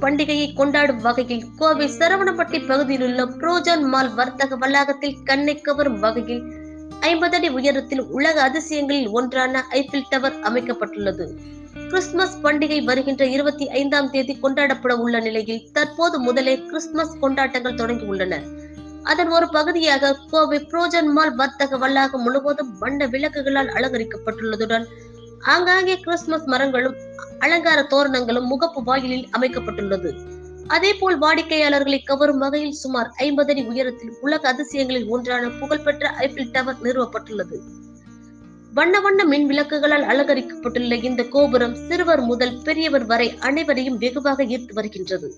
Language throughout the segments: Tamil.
பண்டிகையை கொண்டாடும் வகையில் கோவை சரவணப்பட்டி பகுதியில் உள்ள புரோஜன் மால் வர்த்தக வளாகத்தில் கண்ணை கவரும் வகையில் ஐம்பது அடி உயரத்தில் உலக அதிசயங்களில் ஒன்றான ஐபில் டவர் அமைக்கப்பட்டுள்ளது. கிறிஸ்துமஸ் பண்டிகை வருகின்ற இருபத்தி ஐந்தாம் தேதி கொண்டாடப்பட உள்ள நிலையில் தற்போது முதலே கிறிஸ்துமஸ் கொண்டாட்டங்கள் தொடங்கியுள்ளன அதன் ஒரு பகுதியாக கோவை புரோஜன் மால் வர்த்தக வளாகம் முழுவதும் வண்ண விளக்குகளால் அலங்கரிக்கப்பட்டுள்ளதுடன் ஆங்காங்கே கிறிஸ்துமஸ் மரங்களும் அலங்கார தோரணங்களும் முகப்பு வாயிலில் அமைக்கப்பட்டுள்ளது. அதே போல் வாடிக்கையாளர்களை கவரும் வகையில் சுமார் ஐம்பது அடி உயரத்தில் உலக அதிசயங்களில் ஒன்றான புகழ்பெற்ற ஐபிள் டவர் நிறுவப்பட்டுள்ளது. வண்ண வண்ண மின் விளக்குகளால் அலங்கரிக்கப்பட்டுள்ள இந்த கோபுரம் சிறுவர் முதல் பெரியவர் வரை அனைவரையும் வெகுவாக ஈர்த்து வருகின்றது.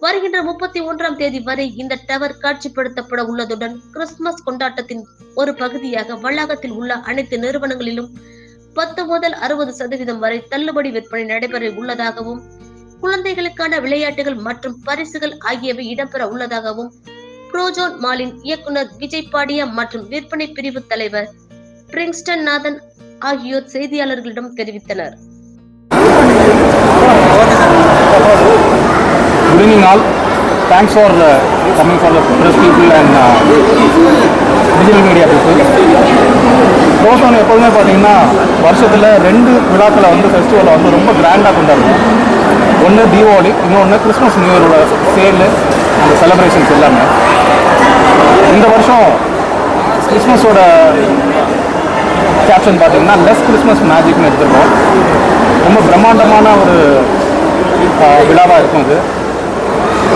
வருகின்ற முப்பத்தி ஒன்றாம் தேதி வரை இந்த டவர் காட்சிப்படுத்தப்பட உள்ளதுடன் கிறிஸ்துமஸ் கொண்டாட்டத்தின் ஒரு பகுதியாக வளாகத்தில் உள்ள அனைத்து நிறுவனங்களிலும் பத்து முதல் அறுபது சதவீதம் வரை தள்ளுபடி விற்பனை நடைபெற உள்ளதாகவும் குழந்தைகளுக்கான விளையாட்டுகள் மற்றும் பரிசுகள் ஆகியவை இடம்பெற உள்ளதாகவும் புரோஜோன் மாலின் இயக்குனர் விஜய் பாடியா மற்றும் விற்பனை பிரிவு தலைவர் பிரிங்ஸ்டன் நாதன் ஆகியோர் செய்தியாளர்களிடம் தெரிவித்தனர் Good evening all. Thanks for uh, coming for the press people and uh, digital media people. ரோசோன் எப்போதுமே பார்த்தீங்கன்னா வருஷத்தில் ரெண்டு விழாக்களை வந்து ஃபெஸ்டிவலை வந்து ரொம்ப கிராண்டாக கொண்டாடுவோம். ஒன்று தீபாவளி இன்னொன்று கிறிஸ்மஸ் நியூ இயரோட சேலு அந்த செலப்ரேஷன்ஸ் எல்லாமே. இந்த வருஷம் கிறிஸ்மஸோட கேப்ஷன் பார்த்தீங்கன்னா லெஸ் கிறிஸ்மஸ் மேஜிக்னு எடுத்துருக்கோம். ரொம்ப பிரம்மாண்டமான ஒரு விழாவாக இருக்கும் இது.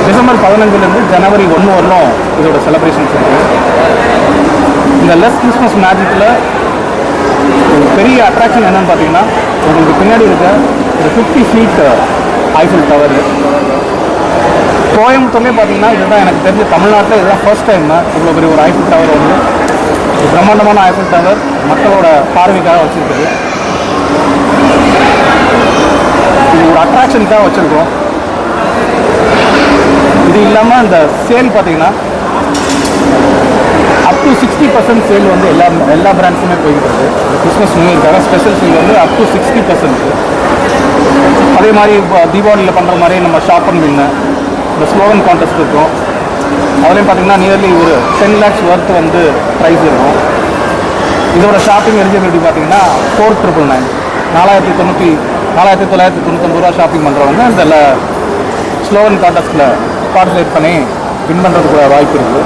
டிசம்பர் பதினஞ்சுலேருந்து ஜனவரி ஒன்று வரலும் இதோட செலப்ரேஷன்ஸ் இருக்குது இந்த லெஸ் கிறிஸ்மஸ் மேஜிக்கில் ஒரு பெரிய அட்ராக்ஷன் என்னன்னு பார்த்தீங்கன்னா உங்களுக்கு பின்னாடி இருக்க ஒரு fifty feet Eiffel uh, tower கோயம்புத்தூர்லேயே பார்த்தீங்கன்னா இதுதான் எனக்கு தெரிஞ்ச தமிழ்நாட்டில் இதுதான் ஃபர்ஸ்ட் டைம் இவ்வளோ பெரிய ஒரு ஐஃபில் டவர் வந்து ஒரு பிரம்மாண்டமான ஐஃபில் டவர் மக்களோட பார்வைக்காக வச்சுருக்குது. இது ஒரு அட்ராக்ஷனுக்காக வச்சுருக்கோம் இது இல்லாமல் அந்த சேல் பார்த்தீங்கன்னா up to sixty percent sale வந்து எல்லா எல்லா பிராண்ட்ஸுமே போய்கிட்டு இருக்கு கிறிஸ்மஸ் நியூ இயர்க்காக ஸ்பெஷல் சேல் வந்து அப் டு சிக்ஸ்டி பர்சன்ட் அதே மாதிரி இப்போ தீபாவளியில் பண்ணுற மாதிரி நம்ம ஷாப் அண்ட் வின்னு இந்த ஸ்லோகன் கான்டெஸ்ட் இருக்கும். அதுலேயும் பார்த்தீங்கன்னா நியர்லி ஒரு டென் லேக்ஸ் ஒர்த் வந்து ப்ரைஸ் இருக்கும். இதோட ஷாப்பிங் எலிஜிபிலிட்டி பார்த்தீங்கன்னா ஃபோர் ட்ரிபிள் நைன் நாலாயிரத்தி தொண்ணூற்றி நாலாயிரத்தி தொள்ளாயிரத்தி தொண்ணூத்தொம்பது ரூபா ஷாப்பிங் பண்ணுறவங்க இந்த ஸ்லோகன் கான்டெஸ்ட்டில் பார்ட்டிசிபேட் பண்ணி வின் பண்ணுறதுக்கு வாய்ப்பு இருக்குது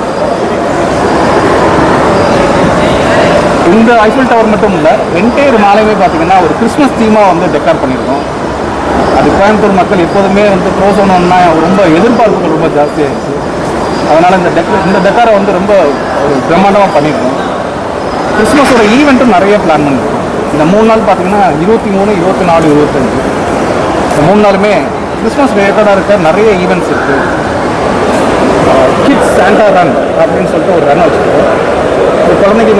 இந்த ஐஃபில் டவர் மட்டும் இல்லை என்டையர் மாலையுமே பார்த்தீங்கன்னா ஒரு கிறிஸ்மஸ் தீமாக வந்து டெக்கார் பண்ணியிருக்கோம் அது கோயம்புத்தூர் மக்கள் எப்போதுமே வந்து ப்ரோசோனோன்னா ரொம்ப எதிர்பார்ப்புகள் ரொம்ப ஜாஸ்தியாகிடுச்சு அதனால் இந்த டெக்க இந்த டெக்காரை வந்து ரொம்ப ஒரு பிரம்மாண்டமாக பண்ணியிருக்கோம் கிறிஸ்மஸோட ஈவெண்ட்டும் நிறைய பிளான் பண்ணியிருக்கோம் இந்த மூணு நாள் பார்த்தீங்கன்னா இருபத்தி மூணு இருபத்தி நாலு இருபத்தஞ்சு இந்த மூணு நாளுமே கிறிஸ்மஸ் ரிலேட்டடாக இருக்க நிறைய ஈவெண்ட்ஸ் இருக்குது கிட்ஸ் சாண்டா ரன் அப்படின்னு சொல்லிட்டு ஒரு ரன் வச்சுருக்கோம். குழந்தைங்க